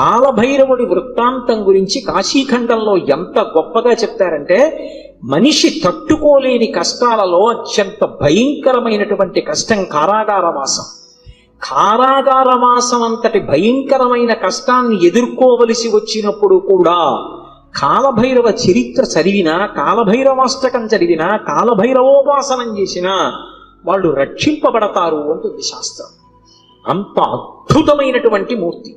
కాలభైరవుడి వృత్తాంతం గురించి కాశీఖండంలో ఎంత గొప్పగా చెప్తారంటే మనిషి తట్టుకోలేని కష్టాలలో అత్యంత భయంకరమైనటువంటి కష్టం కారాగారవాసం కారాగారవాసం అంతటి భయంకరమైన కష్టాన్ని ఎదుర్కోవలసి వచ్చినప్పుడు కూడా కాలభైరవ చరిత్ర చదివినా కాలభైరవాష్టకం చదివినా కాలభైరవోపాసనం చేసినా వాళ్ళు రక్షింపబడతారు అంటుంది శాస్త్రం. అంత అద్భుతమైనటువంటి మూర్తి.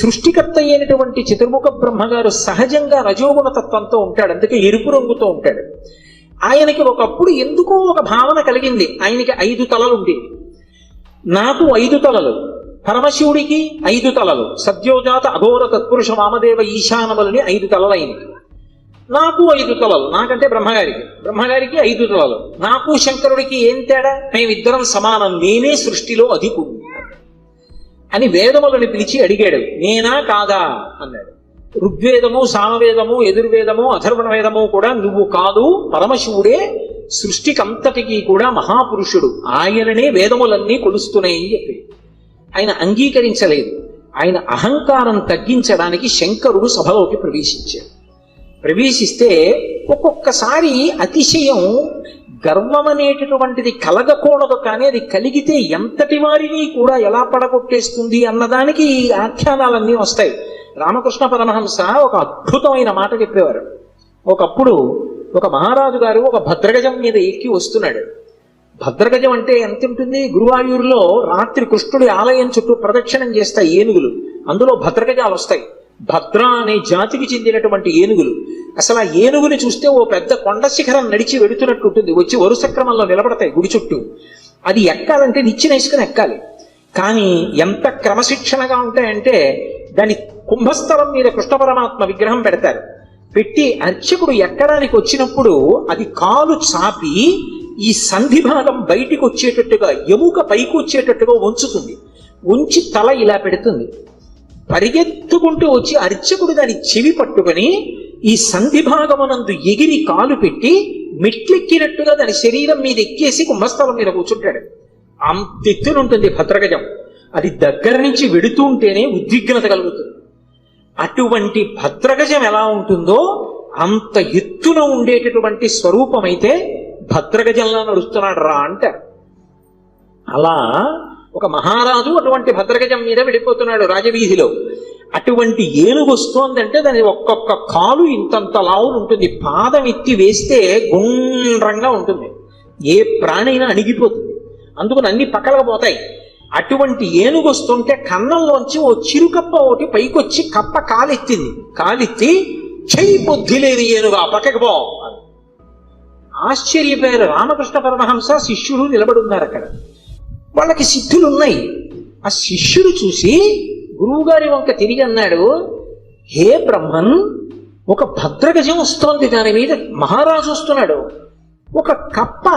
సృష్టికర్త అయినటువంటి చతుర్ముఖ బ్రహ్మగారు సహజంగా రజోగుణ తత్వంతో ఉంటాడు. అందుకే ఎరుపు రంగుతో ఉంటాడు. ఆయనకి ఒకప్పుడు ఎందుకో ఒక భావన కలిగింది. ఆయనకి ఐదు తలలు ఉండేవి నాకు ఐదు తలలు పరమశివుడికి ఐదు తలలు సద్యోజాత అఘోర తత్పురుష వామదేవ ఈశానములని ఐదు తలలైనవి. నాకు ఐదు తలలు నాకంటే బ్రహ్మగారికి బ్రహ్మగారికి ఐదు తలలు. నాకు శంకరుడికి ఏం తేడా? మేమిద్దరం సమానం. నేనే సృష్టిలో అధికుడు అని వేదములను పిలిచి అడిగాడు. నేనా కాదా? అన్నాడు. ఋగ్వేదము సామవేదము ఎదుర్వేదము అథర్వణ వేదము కూడా నువ్వు కాదు పరమశివుడే సృష్టికంతటికి కూడా మహాపురుషుడు. ఆయననే వేదములన్నీ కొలుస్తున్నాయని చెప్పి. ఆయన అంగీకరించలేదు. ఆయన అహంకారం తగ్గించడానికి శంకరుడు సభలోకి ప్రవేశించాడు. ప్రవేశిస్తే ఒక్కొక్కసారి అతిశయం గర్వం అనేటటువంటిది కలగకూడదు కానీ అది కలిగితే ఎంతటి వారిని కూడా ఎలా పడగొట్టేస్తుంది అన్నదానికి ఈ ఆఖ్యానాలన్నీ వస్తాయి. రామకృష్ణ పరమహంస ఒక అద్భుతమైన మాట చెప్పేవారు. ఒకప్పుడు ఒక మహారాజు గారు ఒక భద్రగజం మీద ఎక్కి వస్తున్నాడు. భద్రగజం అంటే ఎంత ఉంటుంది? గురువాయూరులో రాత్రి కృష్ణుడి ఆలయం చుట్టూ ప్రదక్షిణం చేస్తాయి ఏనుగులు. అందులో భద్రగజాలు వస్తాయి. భద్ర అనే జాతికి చెందినటువంటి ఏనుగులు. అసలు ఆ ఏనుగుని చూస్తే ఓ పెద్ద కొండ శిఖరం నడిచి వెడుతున్నట్టు ఉంటుంది. వచ్చి వరుస క్రమంలో నిలబడతాయి గుడి చుట్టూ. అది ఎక్కాలంటే నిచ్చెన వేసుకుని ఎక్కాలి. కానీ ఎంత క్రమశిక్షణగా ఉంటాయంటే దాని కుంభస్థలం మీద కృష్ణ పరమాత్మ విగ్రహం పెడతారు. పెట్టి అర్చకుడు ఎక్కడానికి వచ్చినప్పుడు అది కాలు చాపి ఈ సంధి భాగం బయటికి వచ్చేటట్టుగా ఎముక పైకి వచ్చేటట్టుగా ఉంచుతుంది ఉంచి తల ఇలా పెడుతుంది. పరిగెత్తుకుంటూ వచ్చి అర్చకుడు దాని చెవి పట్టుకొని ఈ సంధి భాగమునందు ఎగిరి కాలు పెట్టి మెట్లెక్కినట్టుగా దాని శరీరం మీద ఎక్కేసి కుంభస్థలం మీద కూర్చుంటాడు. అంత ఎత్తునుంటుంది భద్రగజం. అది దగ్గర నుంచి వెడుతూ ఉంటేనే ఉద్విగ్నత కలుగుతుంది. అటువంటి భద్రగజం ఎలా ఉంటుందో అంత ఎత్తున ఉండేటటువంటి స్వరూపమైతే భద్రగజంలా నడుస్తున్నాడు రా అంటారు అలా ఒక మహారాజు అటువంటి భద్రగజం మీద వెళ్ళిపోతున్నాడు రాజవీధిలో. అటువంటి ఏనుగు వస్తోందంటే దాని ఒక్కొక్క కాలు ఇంతంత లావులు ఉంటుంది. పాదం ఎత్తి వేస్తే గుండ్రంగా ఉంటుంది. ఏ ప్రాణైనా అణిగిపోతుంది. అందుకని అన్ని పక్కలకు పోతాయి. అటువంటి ఏనుగు వస్తుంటే కన్నంలోంచి ఓ చిరుకప్ప ఒకటి పైకొచ్చి కప్ప కాలెత్తింది. కాలెత్తి చెయ్యి బుద్ధి లేదు ఏనుగా పక్కకి పో ఆశ్చర్యపోయారు. రామకృష్ణ పరమహంస శిష్యుడు నిలబడి ఉన్నారు అక్కడ. వాళ్ళకి సిద్ధులు ఉన్నాయి ఆ శిష్యుడు చూసి గురువుగారి వంక తిరిగి అన్నాడు హే బ్రహ్మన్ ఒక భద్రగజం వస్తోంది దాని మీద. మహారాజు వస్తున్నాడు. ఒక కప్ప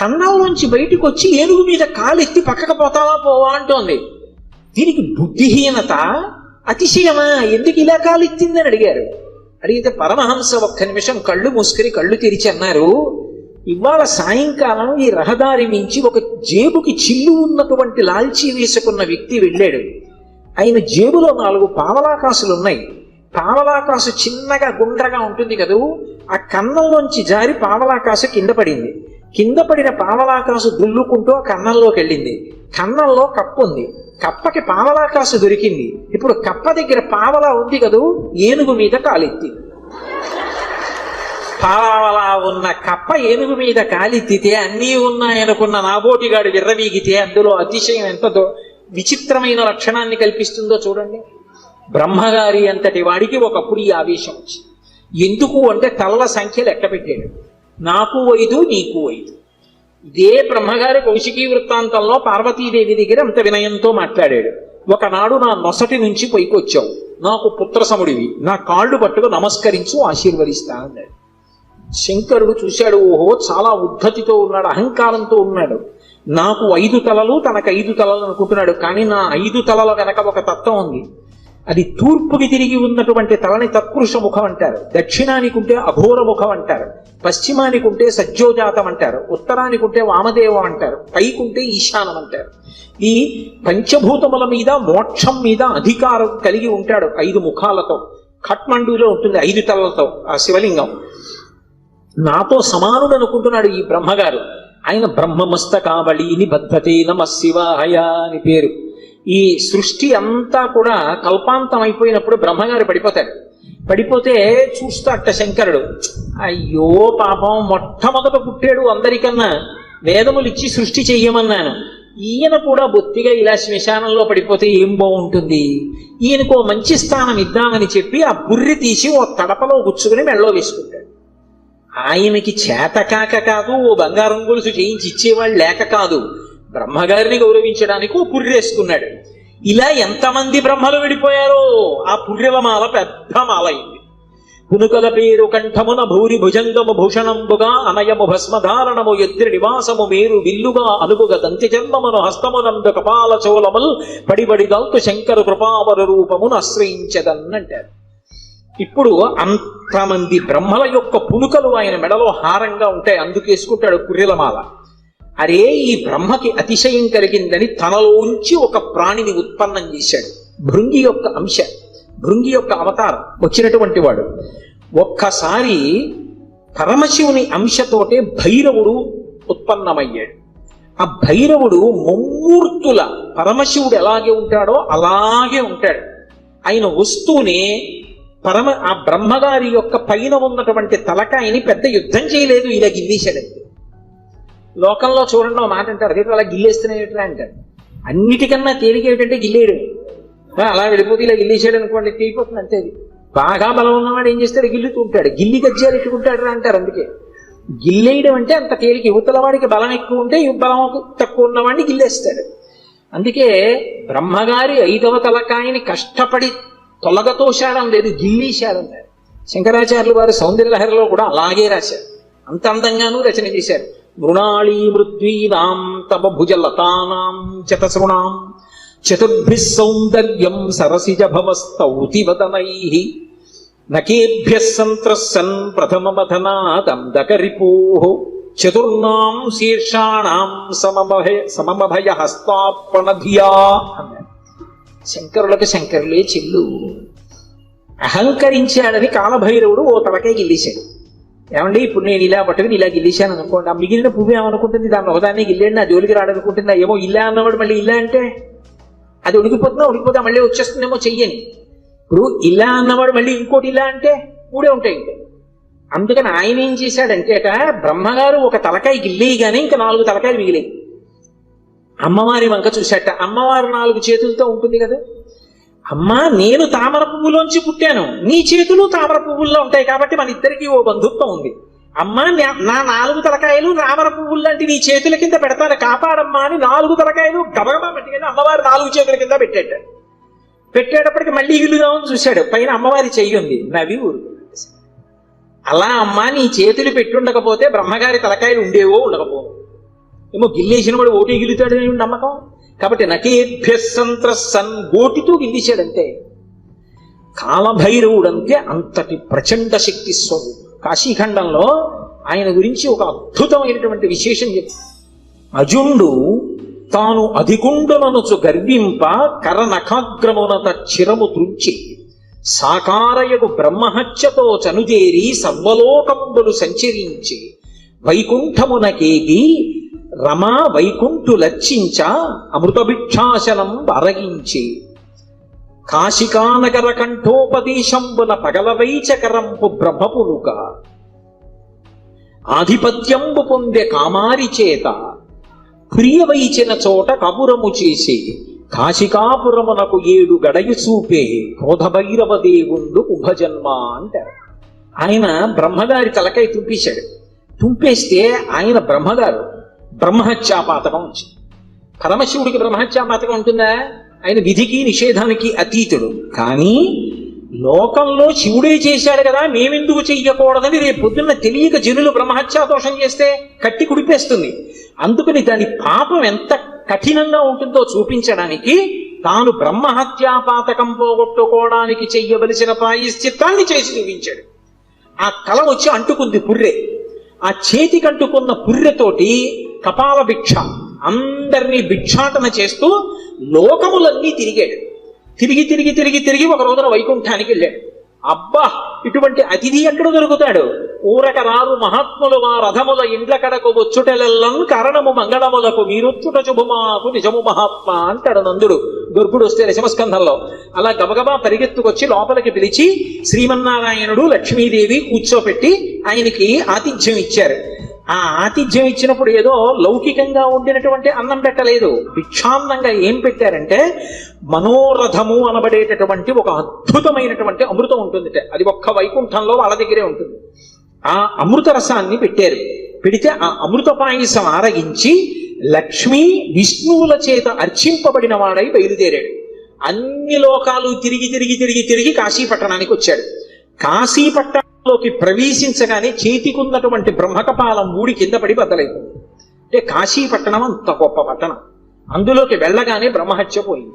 కన్నంలోంచి బయటకు వచ్చి ఏనుగు మీద కాలెత్తి పక్కకు పోతావా పోవా అంటోంది. దీనికి బుద్ధిహీనత అతిశయమా? ఎందుకు ఇలా కాలెత్తిందని అడిగారు. అడిగితే పరమహంస ఒక్క నిమిషం కళ్ళు మూసుకుని కళ్ళు తెరిచి అన్నారు ఇవాళ సాయంకాలం ఈ రహదారి మించి ఒక జేబుకి చిల్లు ఉన్నటువంటి లాల్చీ వేసుకున్న వ్యక్తి వెళ్ళాడు. ఆయన జేబులో నాలుగు పావలాకాసులు ఉన్నాయి. పావలాకాసు చిన్నగా గుండ్రగా ఉంటుంది కదూ ఆ కన్నంలోంచి జారి పావలాకాసు కింద పడింది. కింద పడిన పావలాకాసు దుల్లుకుంటూ ఆ కన్నంలోకి వెళ్ళింది. కన్నంలో కప్పు ఉంది. కప్పకి పావలాకాసు దొరికింది. ఇప్పుడు కప్ప దగ్గర పావలా ఉంది కదూ ఏనుగు మీద కాలెత్తింది అలా ఉన్న కప్ప ఏనుగు మీద కాలిత్తితే అన్నీ ఉన్నాయనుకున్న నాబోటిగాడు విర్రవీగితే అందులో అతిశయం ఎంత విచిత్రమైన లక్షణాన్ని కల్పిస్తుందో చూడండి. బ్రహ్మగారి అంతటి వాడికి ఒకప్పుడు ఈ ఆవేశం వచ్చింది. ఎందుకు అంటే తలల సంఖ్య లెక్క పెట్టాడు. నాకు ఐదు నీకు ఐదు. ఇదే బ్రహ్మగారి కౌశికీ వృత్తాంతంలో పార్వతీదేవి దగ్గర అంత వినయంతో మాట్లాడాడు. ఒకనాడు నా నొసటి నుంచి పైకొచ్చావు. నాకు పుత్రసముడివి. నా కాళ్ళు పట్టుకు నమస్కరించు ఆశీర్వదిస్తా అన్నాడు. శంకరుడు చూశాడు ఓహో చాలా ఉద్ధతితో ఉన్నాడు అహంకారంతో ఉన్నాడు. నాకు ఐదు తలలు తనకు ఐదు తలలు అనుకుంటున్నాడు కానీ నా ఐదు తలల వెనక ఒక తత్వం ఉంది. అది తూర్పుకి తిరిగి ఉన్నటువంటి తలని తత్పురుష ముఖం అంటారు. దక్షిణానికి ఉంటే అఘోర ముఖం అంటారు. పశ్చిమానికి ఉంటే సజ్జోజాతం అంటారు. ఉత్తరానికి ఉంటే వామదేవం అంటారు. పైకుంటే ఈశానం అంటారు. ఈ పంచభూతముల మీద మోక్షం మీద అధికారం కలిగి ఉంటాడు ఐదు ముఖాలతో. ఖట్మండూలో ఉంటుంది ఐదు తలలతో ఆ శివలింగం. నాతో సమానుడు అనుకుంటున్నాడు ఈ బ్రహ్మగారు. ఆయన బ్రహ్మమస్తకావళిని నిబద్ధతే నమ శివాయ అని పేరు. ఈ సృష్టి అంతా కూడా కల్పాంతం అయిపోయినప్పుడు బ్రహ్మగారు పడిపోతాడు పడిపోతే చూస్తాట శంకరుడు అయ్యో పాపం మొట్టమొదట పుట్టాడు అందరికన్నా వేదములు ఇచ్చి సృష్టి చెయ్యమన్నాను. ఈయన కూడా బొత్తిగా ఇలా శ్మశానంలో పడిపోతే ఏం బాగుంటుంది? ఈయనకు మంచి స్థానం ఇద్దామని చెప్పి ఆ బుర్రి తీసి ఓ తడపలో గుచ్చుకుని మెళ్ళో వేసుకుంటాడు. ఆయనకి చేతకాక కాదు ఓ బంగారం గొలుసు చేయించి ఇచ్చేవాళ్ళు లేక కాదు. బ్రహ్మగారిని గౌరవించడానికి ఓ పుర్రేసుకున్నాడు. ఇలా ఎంతమంది బ్రహ్మలు విడిపోయారో ఆ పుర్రెవమాల పెద్ద మాల పునుకల పేరు కంఠమున భూరి భుజంగము భూషణంబుగా అనయము భస్మధారణము ఎద్రి నివాసము మేరు విల్లుగా అనుగుగ దంతి జన్మమును హస్తమునందు కపాల చోళముల్ పడిబడి దల్తు శంకర కృపావర రూపమును ఆశ్రయించదన్నంటారు. ఇప్పుడు మంది బ్రహ్మల యొక్క పునుకలు ఆయన మెడలో హారంగా ఉంటాయి అందుకేసుకుంటాడు కుర్రెలమాల. అరే ఈ బ్రహ్మకి అతిశయం కలిగిందని తనలోంచి ఒక ప్రాణిని ఉత్పన్నం చేశాడు. భృంగి యొక్క అంశ భృంగి యొక్క అవతారం వచ్చినటువంటి వాడు. ఒక్కసారి పరమశివుని అంశతోటే భైరవుడు ఉత్పన్నమయ్యాడు. ఆ భైరవుడు ముమ్మూర్తుల పరమశివుడు ఎలాగే ఉంటాడో అలాగే ఉంటాడు. ఆయన వస్తూనే పరమ ఆ బ్రహ్మగారి యొక్క పైన ఉన్నటువంటి తలకాయని పెద్ద యుద్ధం చేయలేదు ఇలా గిల్లేశాడంతే లోకంలో చూడండి ఒక మాట అంటారు అదే అలా గిల్లేస్తున్నాయి అంటారు. అన్నిటికన్నా తేలిక ఏమిటంటే గిల్లేడు. అలా వెళ్ళిపోతే ఇలా గిల్లేశాడు అనుకోండి తీరిపోతుంది అంతే బాగా బలం ఉన్నవాడు ఏం చేస్తాడు? గిల్లుతూ ఉంటాడు. గిల్లి గజ్జాలు ఎట్టుకుంటాడు రా అంటారు అందుకే. గిల్లేయడం అంటే అంత తేలిక యువతల వాడికి బలం ఎక్కువ ఉంటే బలం తక్కువ ఉన్నవాడిని గిల్లేస్తాడు. అందుకే బ్రహ్మగారి ఐదవ తలకాయని కష్టపడి తొలగతోశాడం లేదు గిల్లీశాడంటారు శంకరాచార్యులు వారు సౌందర్యలహరిలో కూడా అలాగే రాశారు. అంత అందంగానూ రచన చేశారు. మృణాళీ మృత్వీనాం మృద్వీనాం భుజ లతానాం చతసృణాం. చతుర్భిः సౌందర్యం సరసిజ భవస్తౌతివదనై. నకేభ్య సంత్రసన్ ప్రథమమథనాదందకరిపో చతుర్నాం శీర్షాణం సమభయ సమమభయ హస్తార్పణధియా అన్నారు శంకరులకు శంకరులే చెల్లు. అహంకరించాడని కాలభైరవుడు ఓ తలకే గిల్లేశాడు. ఏమండి ఇప్పుడు నేను ఇలా పట్టుకుని ఇలా గిల్లేశాను అనుకోండి ఆ మిగిలిన పువ్వు ఏమనుకుంటుంది? దాన్ని ఒకదాన్ని గిల్లేండి నా జోలికి రాడనుకుంటుందా ఏమో ఇలా అన్నవాడు మళ్ళీ ఇలా అంటే? అది ఉడికిపోతుందా ఉడికిపోతా మళ్ళీ వచ్చేస్తుందేమో చెయ్యని. ఇప్పుడు ఇలా అన్నవాడు మళ్ళీ ఇంకోటి ఇలా అంటే? మూడే ఉంటాయి ఇంకా. అందుకని ఆయన ఏం చేశాడంటేట బ్రహ్మగారు ఒక తలకాయ గిల్లేయగానే ఇంకా నాలుగు తలకాయలు మిగిలాయి. అమ్మవారి వంక చూశాట. అమ్మవారు నాలుగు చేతులతో ఉంటుంది కదా? అమ్మా నేను తామర పువ్వులోంచి పుట్టాను. నీ చేతులు తామర పువ్వుల్లో ఉంటాయి కాబట్టి మన ఇద్దరికి ఓ బంధుత్వం ఉంది. అమ్మా నా- నాలుగు తలకాయలు రామర పువ్వులు లాంటి నీ చేతుల కింద పెడతాను. కాపాడమ్మా అని నాలుగు తలకాయలు గబగబా పెట్టుకుని అమ్మవారు నాలుగు చేతుల కింద పెట్టాడు పెట్టేటప్పటికి మళ్ళీ ఇగులుదామని చూశాడు. పైన అమ్మవారి చెయ్యి ఉంది. నవి ఊరు అలా అమ్మా నీ చేతులు పెట్టుండకపోతే బ్రహ్మగారి తలకాయలు ఉండేవో ఉండకపోవు. ఏమో గిల్లేసిన వాడు ఓటి గిల్లుతాడని నమ్మకం? కాబట్టి నకేభ్య సంత్రసన్ గోటితో గిల్లేశాడంతే కాలభైరవుడంతే అంతటి ప్రచండ శక్తి స్వరూపం. కాశీఖండంలో ఆయన గురించి ఒక అద్భుతమైనటువంటి విశేషం చెప్తారు అజుండు తాను అధికుండననుచు గర్వింప కరనఖాగ్రమునత చిరము త్రుంచి సాకారయగు బ్రహ్మహత్యతో చనుదేరి సర్వలోకంబులు సంచరించి వైకుంఠమునకేగి రమా వైకుంఠు లచ్చించ అమృతభిక్షాశనం అరగించి. కాశికానగర కంఠోపదేశంబున పగలవైచకరంపు బ్రహ్మపులుక ఆధిపత్యంబు పొందే కామారి చేత ప్రియవైచిన చోట కబురము చేసి కాశికాపురమునకు ఏడు గడయి చూపే క్రోధభైరవ దేవుండు ఉభజన్మ అంటారు. ఆయన బ్రహ్మగారి తలకై తుంపేశాడు. తుంపేస్తే ఆయన బ్రహ్మగారు బ్రహ్మహత్యాపాతకం వచ్చింది. పరమశివుడికి బ్రహ్మహత్యాపాతకం ఉంటుందా? ఆయన విధికి నిషేధానికి అతీతుడు. కానీ లోకంలో శివుడే చేశాడు కదా మేమెందుకు చెయ్యకూడదని రేపు పొద్దున్న తెలియక జనులు బ్రహ్మహత్యా దోషం చేస్తే కట్టి కుడిపేస్తుంది. అందుకని దాని పాపం ఎంత కఠినంగా ఉంటుందో చూపించడానికి తాను బ్రహ్మహత్యాపాతకం పోగొట్టుకోవడానికి చెయ్యవలసిన ప్రాయశ్చిత్తాన్ని చేసి చూపించాడు. ఆ కళ వచ్చి అంటుకుంది పుర్రె. ఆ చేతికి అంటుకున్న పుర్రెతోటి కపాల భిక్ష అందరినీ భిక్షాటన చేస్తూ లోకములన్నీ తిరిగాడు. తిరిగి తిరిగి తిరిగి తిరిగి ఒక రోజున వైకుంఠానికి వెళ్ళాడు. అబ్బా! ఇటువంటి అతిథి ఎక్కడ దొరుకుతాడు? ఊరక రారు మహాత్ములు మా రథముల ఇండ్ల కడకు వచ్చుటెలెల్లం కారణము మంగళములకు మీరొచ్చుట శుభమాకు నిజము మహాత్మ అంటాడు నందుడు. గొర్భుడు వస్తే దశమస్కంధంలో అలా గబగబా పరిగెత్తుకొచ్చి లోపలికి పిలిచి శ్రీమన్నారాయణుడు లక్ష్మీదేవి కూర్చోపెట్టి ఆయనకి ఆతిథ్యం ఇచ్చారు. ఆ ఆతిథ్యం ఇచ్చినప్పుడు ఏదో లౌకికంగా ఉండినటువంటి అన్నం పెట్టలేదు. భిక్షాన్నంగా ఏం పెట్టారంటే మనోరథము అనబడేటటువంటి ఒక అద్భుతమైనటువంటి అమృతం ఉంటుంది అది ఒక్క వైకుంఠంలో వాళ్ళ దగ్గరే ఉంటుంది. ఆ అమృత రసాన్ని పెట్టారు. పెడితే ఆ అమృత పాయసం ఆరగించి లక్ష్మీ విష్ణువుల చేత అర్చింపబడిన వాడై బయలుదేరాడు. అన్ని లోకాలు తిరిగి తిరిగి తిరిగి తిరిగి కాశీ పట్టణానికి వచ్చాడు. కాశీ లోకి ప్రవేశించగానే చేతికున్నటువంటి బ్రహ్మకపాలం మూడి కింద పడి బద్దలైపోయింది అంటే కాశీ పట్టణం అంత గొప్ప పట్టణం. అందులోకి వెళ్ళగానే బ్రహ్మహత్య పోయింది.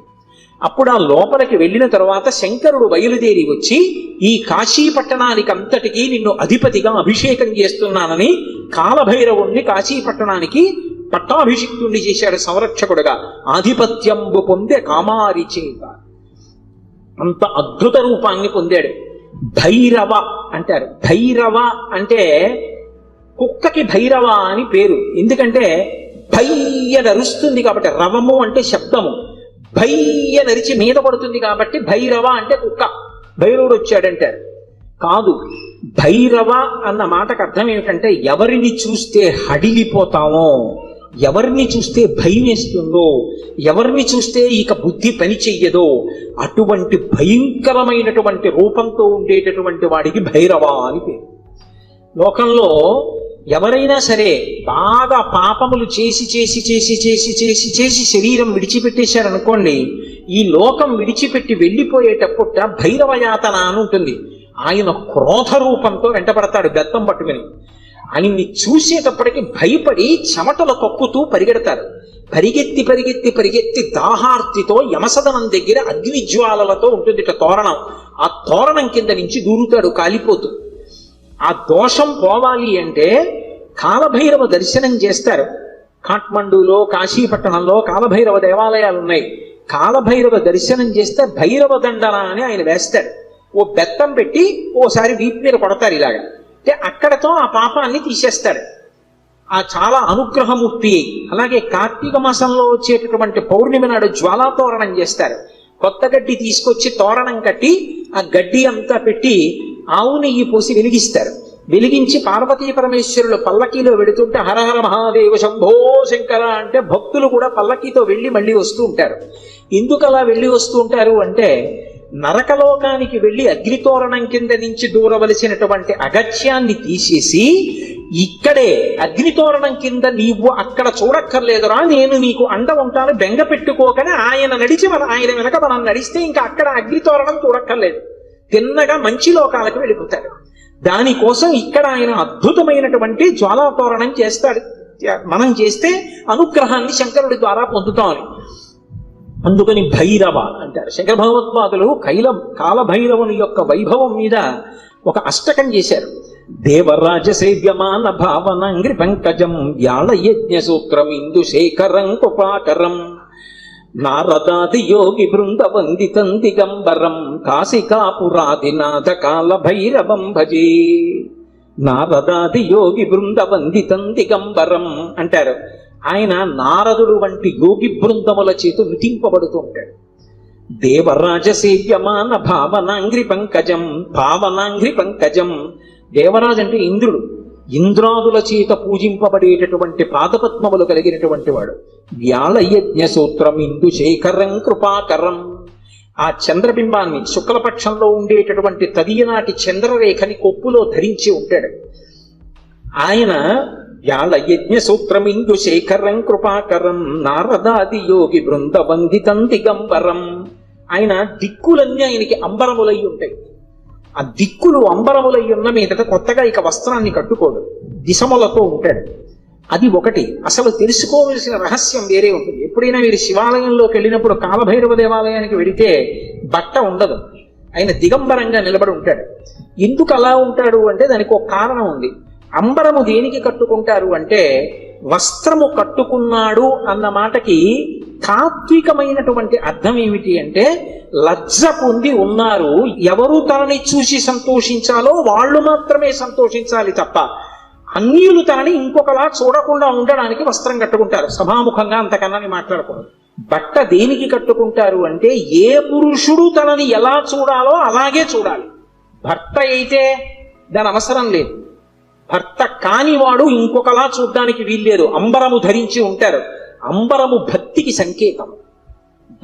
అప్పుడు ఆ లోపలికి వెళ్ళిన తర్వాత శంకరుడు బయలుదేరి వచ్చి ఈ కాశీ పట్టణానికి అంతటికీ నిన్ను అధిపతిగా అభిషేకం చేస్తున్నానని కాలభైరవుణ్ణి కాశీ పట్టణానికి పట్టాభిషిక్తుణ్ణి చేశాడు సంరక్షకుడుగా. ఆధిపత్యంబు పొందే కామారి చేత అంత అద్భుత రూపాన్ని పొందాడు. భైరవ అంటారు. భైరవ అంటే కుక్కకి భైరవ అని పేరు. ఎందుకంటే భయ్య నరుస్తుంది కాబట్టి రవము అంటే శబ్దము. భయ్య నరిచి మీద పడుతుంది కాబట్టి భైరవ అంటే కుక్క. భైరవుడు వచ్చాడంటారు. కాదు భైరవ అన్న మాటకు అర్థం ఏమిటంటే ఎవరిని చూస్తే హడిలిపోతామో. ఎవరిని చూస్తే భయం వేస్తుందో ఎవరిని చూస్తే ఇక బుద్ధి పని చెయ్యదో అటువంటి భయంకరమైనటువంటి రూపంతో ఉండేటటువంటి వాడికి భైరవ అని పేరు. లోకంలో ఎవరైనా సరే బాగా పాపములు చేసి చేసి చేసి చేసి చేసి చేసి శరీరం విడిచిపెట్టేశారనుకోండి ఈ లోకం విడిచిపెట్టి వెళ్ళిపోయేటప్పుడు భైరవ యాతన అని ఉంటుంది. ఆయన క్రోధ రూపంతో వెంటబడతాడు బెత్తం పట్టుకుని. ఆయన్ని చూసేటప్పటికి భయపడి చెమటలు కక్కుతూ పరిగెడతారు. పరిగెత్తి పరిగెత్తి పరిగెత్తి దాహార్తితో యమసదనం దగ్గర అగ్ని జ్వాలలతో ఉంటుంది తోరణం. ఆ తోరణం కింద నుంచి దూరుతాడు కాలిపోతూ. ఆ దోషం పోవాలి అంటే కాలభైరవ దర్శనం చేస్తారు. కాఠ్మండూలో కాశీపట్టణంలో కాలభైరవ దేవాలయాలు ఉన్నాయి కాలభైరవ దర్శనం చేస్తే భైరవ దండన అని ఆయన వేస్తాడు ఓ బెత్తం పెట్టి ఓసారి వీపు మీద కొడతారు ఇలాగా. అంటే అక్కడతో ఆ పాపాన్ని తీసేస్తాడు ఆ చాలా అనుగ్రహమూర్తి అలాగే కార్తీక మాసంలో వచ్చేటటువంటి పౌర్ణమి నాడు జ్వాలా తోరణం చేస్తారు. కొత్త గడ్డి తీసుకొచ్చి తోరణం కట్టి ఆ గడ్డి అంతా పెట్టి ఆవు నెయ్యి పోసి వెలిగిస్తారు. వెలిగించి పార్వతీ పరమేశ్వరులు పల్లకీలో వెడుతుంటే హరహర మహాదేవ శంభో శంకర అంటే భక్తులు కూడా పల్లకీతో వెళ్ళి మళ్ళీ వస్తూ ఉంటారు. ఎందుకు అలా వెళ్ళి వస్తూ ఉంటారు అంటే నరకలోకానికి వెళ్ళి అగ్నితోరణం కింద నుంచి దూరవలసినటువంటి అగత్యాన్ని తీసేసి ఇక్కడే అగ్నితోరణం కింద నీవు అక్కడ చూడక్కర్లేదురా నేను నీకు అండ ఉంటాను బెంగ పెట్టుకోకనే ఆయన నడిచి మన ఆయన వెనక మనం నడిస్తే ఇంకా అక్కడ అగ్నితోరణం చూడక్కర్లేదు. తిన్నగా మంచి లోకాలకు వెళ్ళిపోతాడు. దానికోసం ఇక్కడ ఆయన అద్భుతమైనటువంటి జ్వాలాతోరణం చేస్తాడు. మనం చేస్తే అనుగ్రహాన్ని శంకరుడి ద్వారా పొందుతామని అందుకని భైరవ అంటారు. శంకర భగవత్పాదులు కైల కాలభైరవుని యొక్క వైభవం మీద ఒక అష్టకం చేశారు. దేవరాజ సేవ్యమాన భావనంగ్రి పంకజం వ్యాళ యజ్ఞ సూత్రం ఇందు శేఖరం కుపాకరం. నారదాది యోగి బృంద వందితం దిగంబరం కాశికాపురాదినాథ కాల భైరవం భజే. నారదాది యోగి బృంద వందితం దిగంబరం అంటారు. ఆయన నారదుడు వంటి యోగి బృందముల చేత విధింపబడుతూ ఉంటాడు. దేవరాజసేవ్యమాన భావనాంగ్రి పంకజం భావనాంగ్రి పంకజం. దేవరాజు అంటే ఇంద్రుడు. ఇంద్రాదుల చేత పూజింపబడేటటువంటి పాదపద్మములు కలిగినటువంటి వాడు. వ్యాళయజ్ఞ సూత్రం ఇందు శేఖరం కృపాకరం. ఆ చంద్రబింబాన్ని శుక్లపక్షంలో ఉండేటటువంటి తదియనాటి చంద్రరేఖని కొప్పులో ధరించి ఉంటాడు. ఆయన వ్యాళ యజ్ఞ సూత్రమిందు శేఖరం కృపాకరం నారదాది యోగి బృంద బంధితం దిగంబరం. ఆయన దిక్కులన్నీ ఆయనకి అంబరములై ఉంటాయి. ఆ దిక్కులు అంబరములై ఉన్న మీదట కొత్తగా ఇక వస్త్రాన్ని కట్టుకోడు. దిశములతో ఉంటాడు. అది ఒకటి. అసలు తెలుసుకోవలసిన రహస్యం వేరే ఉంటుంది. ఎప్పుడైనా మీరు శివాలయంలోకి వెళ్ళినప్పుడు కాలభైరవ దేవాలయానికి వెడితే బట్ట ఉండదు. ఆయన దిగంబరంగా నిలబడి ఉంటాడు. ఎందుకు అలా ఉంటాడు అంటే దానికి ఒక కారణం ఉంది. అంబరము దేనికి కట్టుకుంటారు అంటే వస్త్రము కట్టుకున్నాడు అన్న మాటకి తాత్వికమైనటువంటి అర్థం ఏమిటి అంటే లజ్జ పొంది ఉన్నారు. ఎవరు తనని చూసి సంతోషించాలో వాళ్ళు మాత్రమే సంతోషించాలి తప్ప అన్యులు తనని ఇంకొకలా చూడకుండా ఉండడానికి వస్త్రం కట్టుకుంటారు. సభాముఖంగా అంతకన్నా మాట్లాడకూడదు. బట్ట దేనికి కట్టుకుంటారు అంటే ఏ పురుషుడు తనని ఎలా చూడాలో అలాగే చూడాలి. భర్త అయితే దాని అవసరం లేదు. భర్త కానివాడు ఇంకొకలా చూడ్డానికి వీల్లేదు. అంబరము ధరించి ఉంటారు. అంబరము భక్తికి సంకేతం.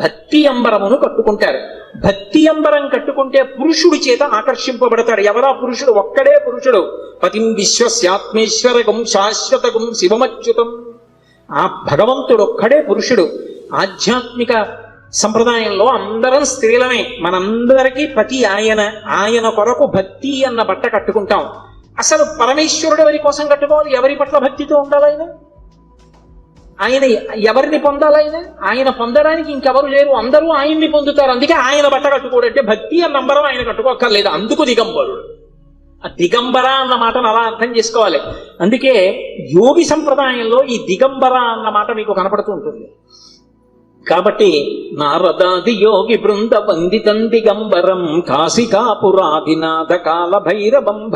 భక్తి అంబరమును కట్టుకుంటారు. భక్తి అంబరం కట్టుకుంటే పురుషుడి చేత ఆకర్షింపబడతాడు. ఎవరా పురుషుడు? ఒక్కడే పురుషుడు. పతిం విశ్వస్యాత్మేశ్వరగం శాశ్వతగం శివమచ్యుతం. ఆ భగవంతుడు ఒక్కడే పురుషుడు. ఆధ్యాత్మిక సంప్రదాయంలో అందరం స్త్రీలమే. మనందరికీ పతి ఆయన ఆయన కొరకు భక్తి అన్న బట్ట కట్టుకుంటాం. అసలు పరమేశ్వరుడు ఎవరి కోసం కట్టుకోవాలి? ఎవరి పట్ల భక్తితో ఉండాలైనా? ఆయన ఎవరిని పొందాలైనా? ఆయన ఆయన పొందడానికి ఇంకెవరు లేరు. అందరూ ఆయన్ని పొందుతారు. అందుకే ఆయన బట్ట కట్టుకోడంటే భక్తి అన్న నంబరం ఆయన కట్టుకోక్కర్లేదు. అందుకు దిగంబరుడు. ఆ దిగంబర అన్న మాటను అలా అర్థం చేసుకోవాలి. అందుకే యోగి సంప్రదాయంలో ఈ దిగంబర అన్న మాట మీకు కనపడుతూ ఉంటుంది. కాబట్టి నారదాది యోగి బృంద వందితం దిగంబరం కాశికాపురాధినాథ కాలభైరవం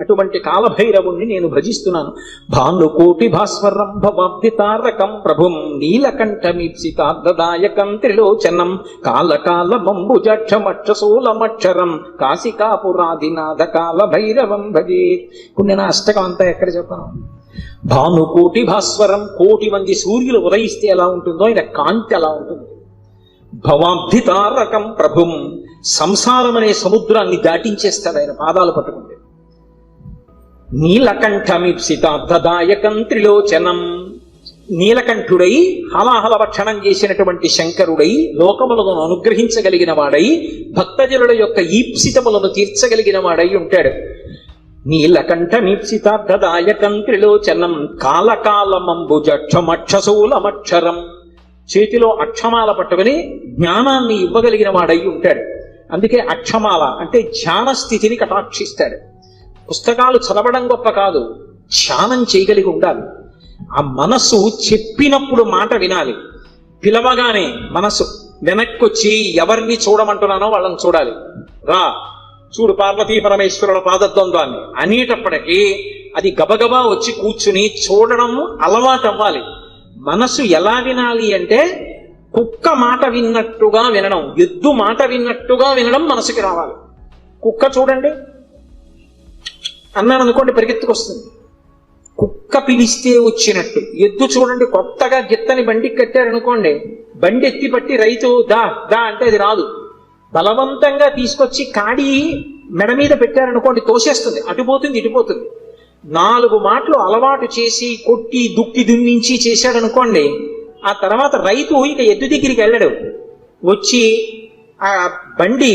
అటువంటి కాలభైరవుణ్ణి నేను భజిస్తున్నాను. భానుకోటి భాస్వరం భవాబ్ది తారకం ప్రభుం నీలకంఠమీప్సితార్థదాయకం త్రిలోచనం కాలకాల మంబుజక్షమక్షశూలమక్షరం కాశికాపురాధినాథ కాలభైరవం భైరవం కొన్ని నా అష్టకం అంతా ఎక్కడ చెప్పను? భానుకోటి భాస్వరం కోటి మంది సూర్యులు ఉదయిస్తే ఎలా ఉంటుందో ఆయన కాంతి ఎలా ఉంటుంది. భవాబ్ధి తారకం ప్రభుం సంసారం అనే సముద్రాన్ని దాటించేస్తాడు ఆయన పాదాలు పట్టుకుంటే. నీలకంఠమిప్సితార్థదాయకం త్రిలోచనం. నీలకంఠుడై హలాహల భక్షణం చేసినటువంటి శంకరుడై లోకములను అనుగ్రహించగలిగిన వాడై భక్తజనుల యొక్క ఈప్సితములను తీర్చగలిగిన వాడై ఉంటాడు. నీలకంఠ నీలకంఠమీప్సితార్థదాయకం త్రిలోచనం కాలకాలమంబుజక్షమక్షశూలమక్షరం చేతిలో అక్షమాల పట్టుకుని జ్ఞానాన్ని ఇవ్వగలిగిన వాడై ఉంటాడు. అందుకే అక్షమాల అంటే ధ్యాన స్థితిని కటాక్షిస్తాడు. పుస్తకాలు చదవడం గొప్ప కాదు ధ్యానం చేయగలిగి ఉండాలి. ఆ మనస్సు చెప్పినప్పుడు మాట వినాలి. పిలవగానే మనస్సు వెనక్కొచ్చి ఎవరిని చూడమంటున్నానో వాళ్ళని చూడాలి. రా చూడు పార్వతీ పరమేశ్వరుల పాదద్వంద్వాన్ని. అనేటప్పటికీ అది గబగబా వచ్చి కూర్చుని చూడడం అలవాటు అవ్వాలి. మనసు ఎలా వినాలి అంటే కుక్క మాట విన్నట్టుగా వినడం ఎద్దు మాట విన్నట్టుగా వినడం మనసుకి రావాలి. కుక్క చూడండి. అన్నాను అనుకోండి పరిగెత్తుకొస్తుంది. కుక్క పిలిస్తే వచ్చినట్టు. ఎద్దు చూడండి కొత్తగా గిత్తని బండికి కట్టారనుకోండి బండి ఎత్తి పట్టి రైతు దా దా అంటే అది రాదు. బలవంతంగా తీసుకొచ్చి కాడి మెడ మీద పెట్టారనుకోండి తోసేస్తుంది. అటుపోతుంది ఇటుపోతుంది నాలుగు మాటలు అలవాటు చేసి కొట్టి దుక్కి దున్నించి చేశాడనుకోండి ఆ తర్వాత రైతు ఇక ఎద్దు దగ్గరికి వెళ్ళడు. వచ్చి ఆ బండి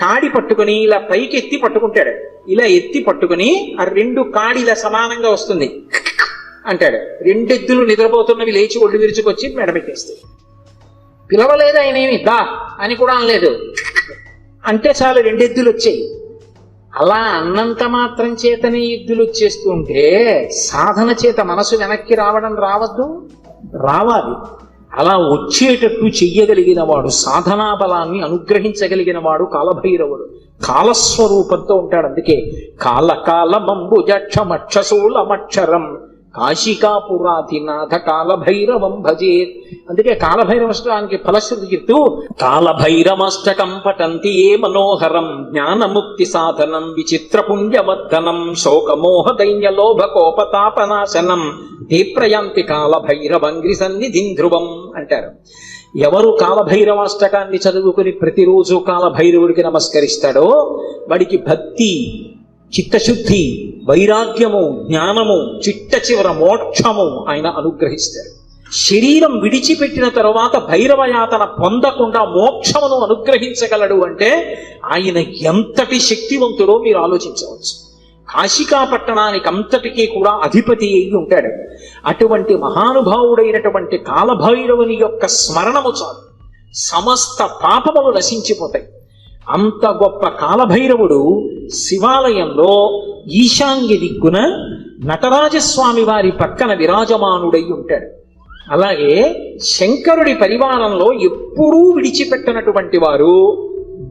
కాడి పట్టుకుని ఇలా పైకి ఎత్తి పట్టుకుంటాడు. ఇలా ఎత్తి పట్టుకుని ఆ రెండు కాడి ఇలా సమానంగా వస్తుంది. అంటాడు. రెండెద్దులు నిద్రపోతున్నవి లేచి ఒళ్ళు విరుచుకొచ్చి మెడమెట్టేస్తాయి పిలవలేదు ఆయన ఏమి దా అని కూడా అనలేదు. అంటే చాలు రెండెద్దులు వచ్చాయి. అలా అన్నంత మాత్రం చేతనే ఎద్దులు వచ్చేస్తూ ఉంటే సాధన చేత మనసు వెనక్కి రావడం రావద్దు? రావాలి. అలా వచ్చేటట్టు చెయ్యగలిగిన వాడు సాధనా బలాన్ని అనుగ్రహించగలిగిన వాడు కాలభైరవుడు. కాలస్వరూపంతో ఉంటాడు అందుకే. కాలకాలమంబుజక్షమక్షశూలమక్షరం కాశికాపురాధినాథ కాలభైరవం భజే. అందుకే కాలభైరవష్టానికి ఫలశ్రుతి చెప్తూ కాలభైరమష్టకం పటంతి ఏ మనోహరం జ్ఞానముక్తి సాధనం విచిత్ర పుణ్యవర్ధనం శోకమోహ దైన్య లోభ కోపతాపనాశనం తీప్రయాంతి కాలభైరవంగ్రి సన్నిధిం ధ్రువం అంటారు. ఎవరు కాలభైరవాష్టకాన్ని చదువుకుని ప్రతిరోజు కాలభైరవుడికి నమస్కరిస్తాడో వాడికి భక్తి చిత్తశుద్ధి వైరాగ్యము జ్ఞానము చిట్ట చివర మోక్షము ఆయన అనుగ్రహిస్తారు. శరీరం విడిచిపెట్టిన తరువాత భైరవయాతన పొందకుండా మోక్షమును అనుగ్రహించగలడు అంటే ఆయన ఎంతటి శక్తివంతుడో మీరు ఆలోచించవచ్చు. కాశికా పట్టణానికి అంతటికీ కూడా అధిపతి అయి ఉంటాడు. అటువంటి మహానుభావుడైనటువంటి కాలభైరవుని యొక్క స్మరణము చాలు. సమస్త పాపములు నశించిపోతాయి. అంత గొప్ప కాలభైరవుడు శివాలయంలో ఈశాన్య దిక్కున నటరాజస్వామి వారి పక్కన విరాజమానుడై ఉంటాడు. అలాగే శంకరుడి పరివారంలో ఎప్పుడూ విడిచిపెట్టనటువంటి వారు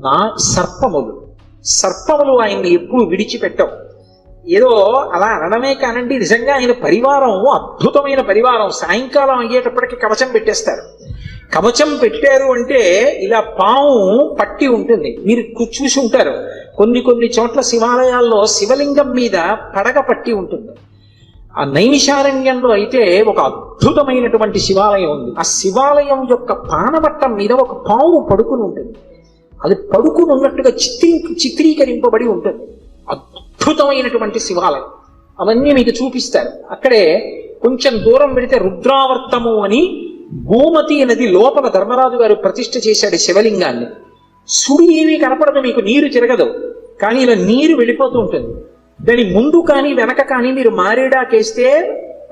నా సర్పములు. సర్పములు ఆయన్ని ఎప్పుడు విడిచిపెట్టవు. ఏదో అలా అనడమే కానండి నిజంగా ఆయన పరివారం అద్భుతమైన పరివారం. సాయంకాలం అయ్యేటప్పటికి కవచం పెట్టేస్తారు. కవచం పెట్టారు అంటే ఇలా పాము పట్టి ఉంటుంది. మీరు చూసి ఉంటారు. కొన్ని కొన్ని చోట్ల శివాలయాల్లో శివలింగం మీద పడగ పట్టి ఉంటుంది. ఆ నైమిషారణ్యంలో అయితే ఒక అద్భుతమైనటువంటి శివాలయం ఉంది. ఆ శివాలయం యొక్క పానవట్టం మీద ఒక పాము పడుకుని ఉంటుంది. అది పడుకుని ఉన్నట్టుగా చిత్రీ చిత్రీకరింపబడి ఉంటుంది. అద్భుతమైనటువంటి శివాలయం. అవన్నీ మీకు చూపిస్తారు అక్కడే కొంచెం దూరం వెళితే రుద్రావర్తము అని గోమతి నది లోపల ధర్మరాజు గారు ప్రతిష్ఠ చేశాడు శివలింగాన్ని. సుడి ఏమీ కనపడదు మీకు నీరు తిరగదు. కానీ ఇలా నీరు వెళ్ళిపోతూ ఉంటుంది. దాని ముందు కానీ వెనక కానీ మీరు మారేడాకేస్తే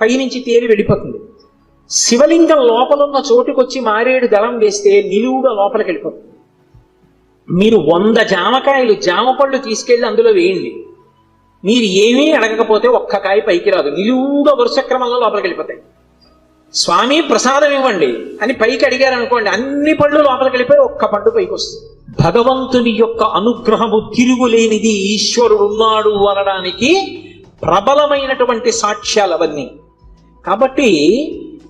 పైనుంచి తేలి వెళ్ళిపోతుంది. శివలింగం లోపలున్న చోటుకొచ్చి మారేడు దళం వేస్తే నిలువుగా లోపలికి వెళ్ళిపోతుంది. మీరు వంద జామకాయలు జామ పళ్ళు తీసుకెళ్ళి అందులో వేయండి. మీరు ఏమీ అడగకపోతే ఒక్క కాయ పైకి రాదు. నిలువుగా వరుస క్రమంలో లోపలికి వెళ్ళిపోతాయి. స్వామి ప్రసాదం ఇవ్వండి అని పైకి అడిగారు అనుకోండి అన్ని పళ్ళు లోపలికి వెళ్ళిపోయి ఒక్క పండు పైకి వస్తుంది. భగవంతుని యొక్క అనుగ్రహము తిరుగులేనిది ఈశ్వరుడు ఉన్నాడు అనడానికి ప్రబలమైనటువంటి సాక్ష్యాలు అవన్నీ. కాబట్టి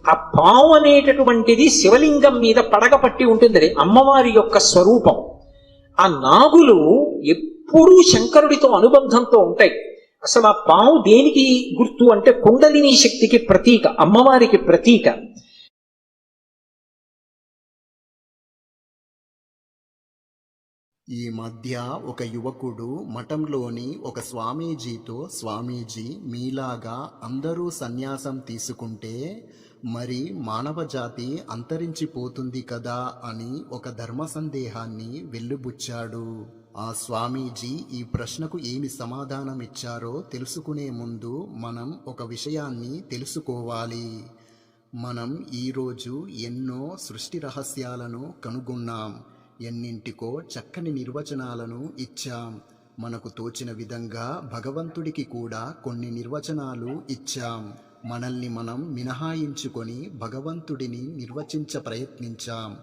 ఆ పావు అనేటటువంటిది శివలింగం మీద పడగపట్టి ఉంటుంది అమ్మవారి యొక్క స్వరూపం. ఆ నాగులు ఎప్పుడూ శంకరుడితో అనుబంధంతో ఉంటాయి. అసలు ఆ పాము దేనికి గుర్తు అంటే కుండలిని శక్తికి ప్రతీక అమ్మవారికి ప్రతీక. ఈ మధ్య ఒక యువకుడు మఠంలోని ఒక స్వామీజీతో స్వామీజీ మీలాగా అందరూ సన్యాసం తీసుకుంటే మరి మానవ జాతి అంతరించిపోతుంది కదా అని ఒక ధర్మ సందేహాన్ని వెల్లుబుచ్చాడు. ఆ స్వామీజీ ఈ ప్రశ్నకు ఏమి సమాధానం ఇచ్చారో తెలుసుకునే ముందు మనం ఒక విషయాన్ని తెలుసుకోవాలి. మనం ఈరోజు ఎన్నో సృష్టి రహస్యాలను కనుగొన్నాం. ఎన్నింటికో చక్కని నిర్వచనాలను ఇచ్చాం. మనకు తోచిన విధంగా భగవంతుడికి కూడా కొన్ని నిర్వచనాలు ఇచ్చాం. మనల్ని మనం మినహాయించుకొని భగవంతుడిని నిర్వచించ ప్రయత్నించాం.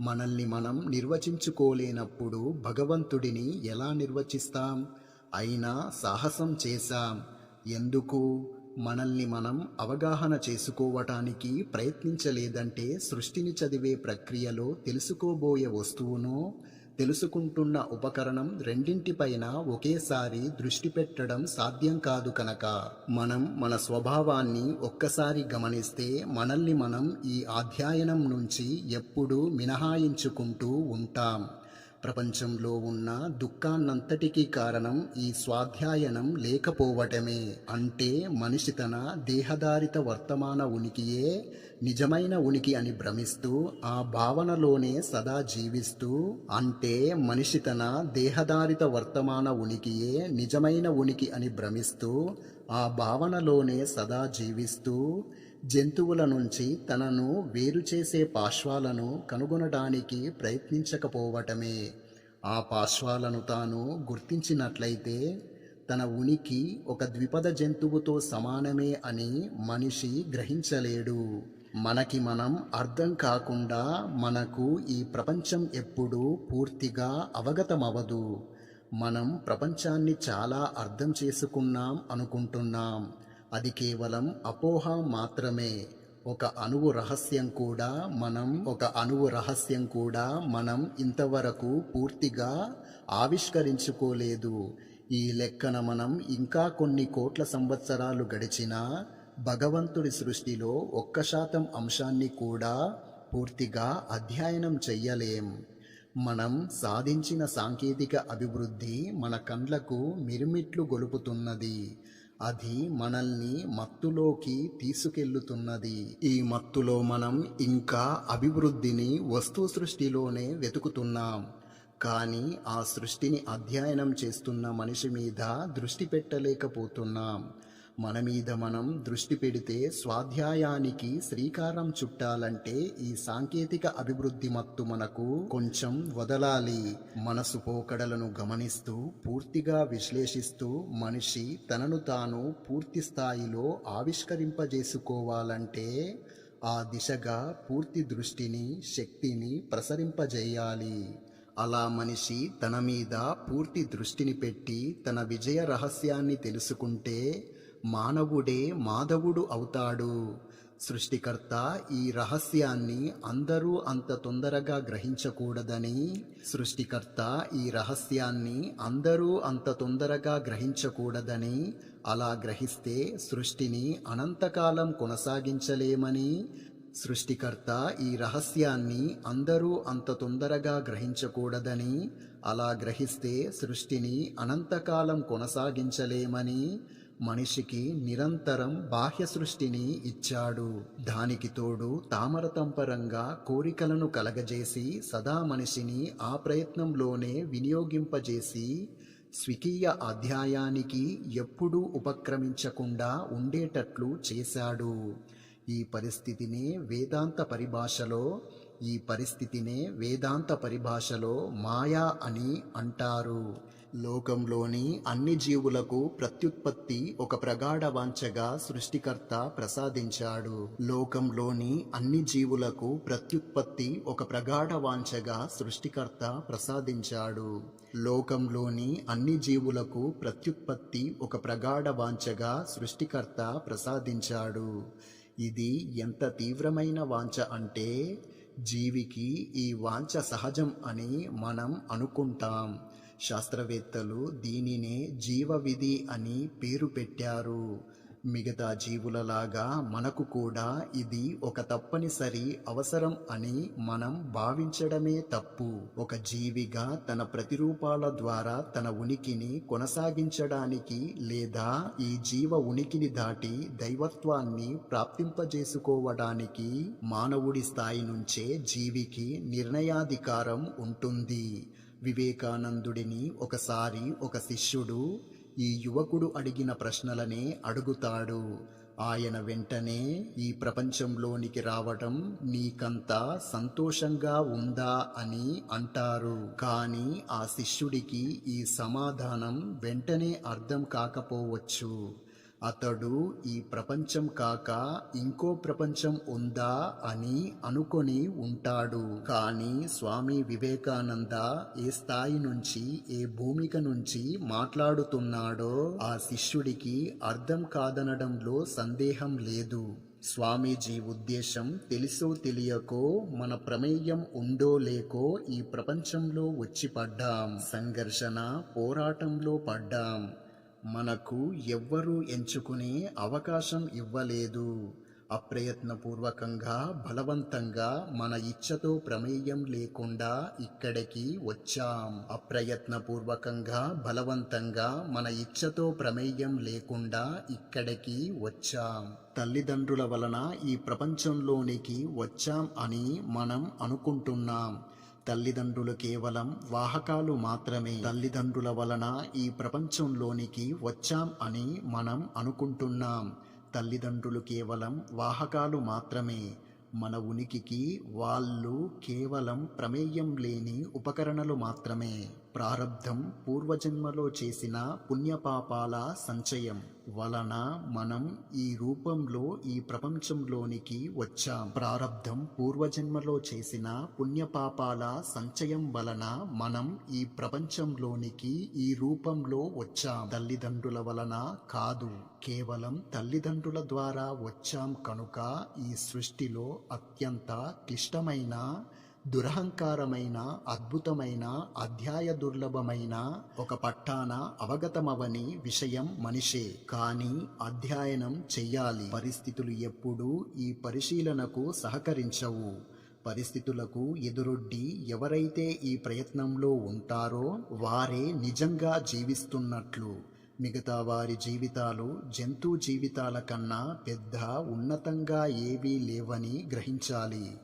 మనల్ని మనం నిర్వచించుకోలేనప్పుడు భగవంతుడిని ఎలా నిర్వచిస్తాం? అయినా సాహసం చేశాం. ఎందుకు? మనల్ని మనం అవగాహన చేసుకోవటానికి ప్రయత్నించలేదంటే సృష్టిని చదివే ప్రక్రియలో తెలుసుకోబోయే వస్తువును తెలుసుకుంటున్న ఉపకరణం రెండింటిపైన ఒకేసారి దృష్టి పెట్టడం సాధ్యం కాదు కనుక. మనం మన స్వభావాన్ని ఒక్కసారి గమనిస్తే మనల్ని మనం ఈ అధ్యయనం నుంచి ఎప్పుడూ మినహాయించుకుంటూ ఉంటాం. ప్రపంచంలో ఉన్న దుఃఖాన్నంతటికీ కారణం ఈ స్వాధ్యాయనం లేకపోవటమే. అంటే మనిషి తన దేహధారిత వర్తమాన ఉనికియే నిజమైన ఉనికి అని భ్రమిస్తూ ఆ భావనలోనే సదా జీవిస్తూ అంటే మనిషి తన దేహధారిత వర్తమాన ఉనికియే నిజమైన ఉనికి అని భ్రమిస్తూ ఆ భావనలోనే సదా జీవిస్తూ జంతువుల నుంచి తనను వేరు చేసే పార్శ్వాలను కనుగొనడానికి ప్రయత్నించకపోవటమే. ఆ పార్శ్వాలను తాను గుర్తించినట్లయితే తన ఉనికి ఒక ద్విపద జంతువుతో సమానమే అని మనిషి గ్రహించలేడు. మనకి మనం అర్థం కాకుండా మనకు ఈ ప్రపంచం ఎప్పుడూ పూర్తిగా అవగతమవదు మనం ప్రపంచాన్ని చాలా అర్థం చేసుకున్నాం అనుకుంటున్నాం. అది కేవలం అపోహ మాత్రమే. ఒక అణువు రహస్యం కూడా మనం ఒక అణువు రహస్యం కూడా మనం ఇంతవరకు పూర్తిగా ఆవిష్కరించుకోలేదు. ఈ లెక్కన మనం ఇంకా కొన్ని కోట్ల సంవత్సరాలు గడిచినా భగవంతుడి సృష్టిలో ఒక్క శాతం అంశాన్ని కూడా పూర్తిగా అధ్యయనం చెయ్యలేం. మనం సాధించిన సాంకేతిక అభివృద్ధి మన కండ్లకు మిరుమిట్లు గొలుపుతున్నది. అది మనల్ని మత్తులోకి తీసుకెళ్తున్నది ఈ మత్తులో మనం ఇంకా అభివృద్ధిని వస్తు సృష్టిలోనే వెతుకుతున్నాం. కానీ ఆ సృష్టిని అధ్యయనం చేస్తున్న మనిషి మీద దృష్టి పెట్టలేకపోతున్నాం. మన మీద మనం దృష్టి పెడితే స్వాధ్యాయానికి శ్రీకారం చుట్టాలంటే ఈ సాంకేతిక అభివృద్ధి మత్తు మనకు కొంచెం వదలాలి. మనసు పోకడలను గమనిస్తూ పూర్తిగా విశ్లేషిస్తూ మనిషి తనను తాను పూర్తి స్థాయిలో ఆవిష్కరింపజేసుకోవాలంటే ఆ దిశగా పూర్తి దృష్టిని శక్తిని ప్రసరింపజేయాలి. అలా మనిషి తన మీద పూర్తి దృష్టిని పెట్టి తన విజయ రహస్యాన్ని తెలుసుకుంటే మానవుడే మాధవుడు అవుతాడు. సృష్టికర్త ఈ రహస్యాన్ని అందరూ అంత తొందరగా గ్రహించకూడదని సృష్టికర్త ఈ రహస్యాన్ని అందరూ అంత తొందరగా గ్రహించకూడదని అలా గ్రహిస్తే సృష్టిని అనంతకాలం కొనసాగించలేమని సృష్టికర్త ఈ రహస్యాన్ని అందరూ అంత తొందరగా గ్రహించకూడదని అలా గ్రహిస్తే సృష్టిని అనంతకాలం కొనసాగించలేమని మనిషికి నిరంతరం బాహ్య సృష్టిని ఇచ్చాడు. దానికి తోడు తామరతంపరంగా కోరికలను కలగజేసి సదా మనిషిని ఆ ప్రయత్నంలోనే వినియోగింపజేసి స్వకీయ అధ్యాయానికి ఎప్పుడూ ఉపక్రమించకుండా ఉండేటట్లు చేశాడు. ఈ పరిస్థితినే వేదాంత పరిభాషలో ఈ పరిస్థితినే వేదాంత పరిభాషలో మాయా అని అంటారు. లోకంలోని అన్ని జీవులకు ప్రత్యుత్పత్తి ఒక ప్రగాఢ వాంఛగా సృష్టికర్త ప్రసాదించాడు. లోకంలోని అన్ని జీవులకు ప్రత్యుత్పత్తి ఒక ప్రగాఢ వాంఛగా సృష్టికర్త ప్రసాదించాడు. లోకంలోని అన్ని జీవులకు ప్రత్యుత్పత్తి ఒక ప్రగాఢ వాంఛగా సృష్టికర్త ప్రసాదించాడు. ఇది ఎంత తీవ్రమైన వాంఛ అంటే జీవికి ఈ వాంఛ సహజం అని మనం అనుకుంటాం. శాస్త్రవేత్తలు దీనినే జీవ విధి అని పేరు పెట్టారు. మిగతా జీవులలాగా మనకు కూడా ఇది ఒక తప్పనిసరి అవసరం అని మనం భావించడమే తప్పు. ఒక జీవిగా తన ప్రతిరూపాల ద్వారా తన ఉనికిని కొనసాగించడానికి లేదా ఈ జీవ ఉనికిని దాటి దైవత్వాన్ని ప్రాప్తింపజేసుకోవడానికి మానవుడి స్థాయి నుంచే జీవికి నిర్ణయాధికారం ఉంటుంది. వివేకానందుడిని ఒకసారి ఒక శిష్యుడు ఈ యువకుడు అడిగిన ప్రశ్నలనే అడుగుతాడు. ఆయన వెంటనే ఈ ప్రపంచంలోనికి రావటం నీకంత సంతోషంగా ఉందా అని అంటారు. కానీ ఆ శిష్యుడికి ఈ సమాధానం వెంటనే అర్థం కాకపోవచ్చు. అతడు ఈ ప్రపంచం కాక ఇంకో ప్రపంచం ఉందా అని అనుకొని ఉంటాడు. కానీ స్వామి వివేకానంద ఏ స్థాయి నుంచి ఏ భూమిక నుంచి మాట్లాడుతున్నాడో ఆ శిష్యుడికి అర్థం కాదనడంలో సందేహం లేదు. స్వామీజీ ఉద్దేశం తెలుసో తెలియకో మన ప్రమేయం ఉందో లేకో ఈ ప్రపంచంలో వచ్చి పడ్డాం సంఘర్షణ పోరాటంలో పడ్డాం. మనకు ఎవ్వరూ ఎంచుకునే అవకాశం ఇవ్వలేదు. అప్రయత్నపూర్వకంగా బలవంతంగా మన ఇచ్చతో ప్రమేయం లేకుండా ఇక్కడికి వచ్చాం. అప్రయత్నపూర్వకంగా బలవంతంగా మన ఇచ్చతో ప్రమేయం లేకుండా ఇక్కడికి వచ్చాం. తల్లిదండ్రుల వలన ఈ ప్రపంచంలోనికి వచ్చాం అని మనం అనుకుంటున్నాం. తల్లిదండ్రులు కేవలం వాహకాలు మాత్రమే. తల్లిదండ్రుల వలన ఈ ప్రపంచంలోనికి వచ్చాం అని మనం అనుకుంటున్నాం. తల్లిదండ్రులు కేవలం వాహకాలు మాత్రమే. మన ఉనికికి వాళ్ళు కేవలం ప్రమేయం లేని ఉపకరణలు మాత్రమే. ప్రారబ్ధం పూర్వజన్మలో చేసిన పుణ్యపాపాల సంచయం. వలన మనం ఈ రూపంలో ఈ ప్రపంచంలోనికి వచ్చాం. ప్రారబ్ధం పూర్వజన్మలో చేసిన పుణ్యపాపాల సంచయం వలన మనం ఈ ప్రపంచంలోనికి ఈ రూపంలో వచ్చాం. తల్లిదండ్రుల వలన కాదు కేవలం తల్లిదండ్రుల ద్వారా వచ్చాం కనుక ఈ సృష్టిలో అత్యంత క్లిష్టమైన దురహంకారమైన అద్భుతమైన అధ్యాయ దుర్లభమైన ఒక పట్టాన అవగతమవని విషయం మనిషే. కానీ అధ్యయనం చెయ్యాలి. పరిస్థితులు ఎప్పుడూ ఈ పరిశీలనకు సహకరించవు. పరిస్థితులకు ఎదురొడ్డి ఎవరైతే ఈ ప్రయత్నంలో ఉంటారో వారే నిజంగా జీవిస్తున్నట్లు. మిగతా వారి జీవితాలు జంతు జీవితాల కన్నా పెద్ద ఉన్నతంగా ఏవీ లేవని గ్రహించాలి.